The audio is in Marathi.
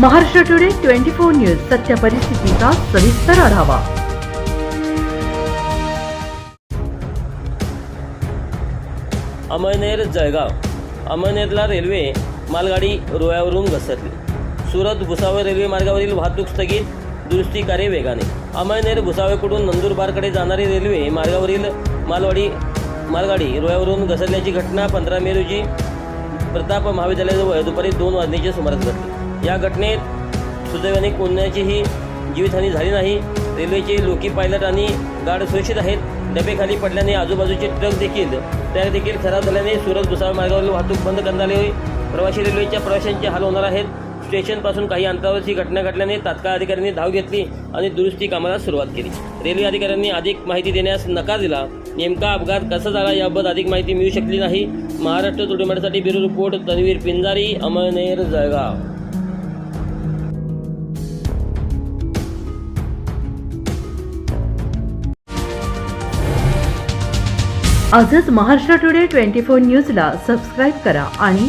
Maharashtra today twenty four news सत्य परिस्थितीचा सविस्तर आढावा. अमळनेर जळगाव. अमळनेरला रेल्वे मालगाडी रुळावरून घसरली. सुरत भुसावळ रेल्वे मार्गावरील वाहतूक स्थगित. दुरुस्ती कार्य वेगाने. अमळनेर भुसावळकडून नंदुरबारकडे जाणारी रेल्वे मार्गावरील मालवाडी मालगाडी रुळावरून घसरल्याची घटना पंधरा मे रोजी प्रताप महाविद्यालयाजवळ दुपारी दोन वाजण्याच्या सुमारास घडली. या घटनेत सुदैवाने कोणाचीही जीवितहानी झाली नाही. रेल्वेचे लोकी पायलट आणि गार्ड सुरक्षित आहेत. डबेखाली पडल्याने आजूबाजूचे ट्रक देखील त्या देखील खराब झाल्याने सुरत भुसावळ मार्गावरील वाहतूक बंद करण्यात आली होती. प्रवासी रेल्वेच्या प्रवाशांचे हाल होणार आहेत. स्टेशनपासून काही अंतरावर ही घटना घडल्याने तात्काळ अधिकाऱ्यांनी धाव घेतली आणि दुरुस्ती कामाला सुरुवात केली. रेल्वे अधिकाऱ्यांनी अधिक माहिती देण्यास नकार दिला. नेमका अपघात कसा झाला याबद्दल अधिक माहिती मिळू शकली नाही. महाराष्ट्र तुडुमेडसाठी ब्युरो रिपोर्ट तन्वीर पिंजारी अमळनेर जळगाव. आजच महाराष्ट्र टुडे ट्वेंटी फोर न्यूजला सबस्क्राईब करा आणि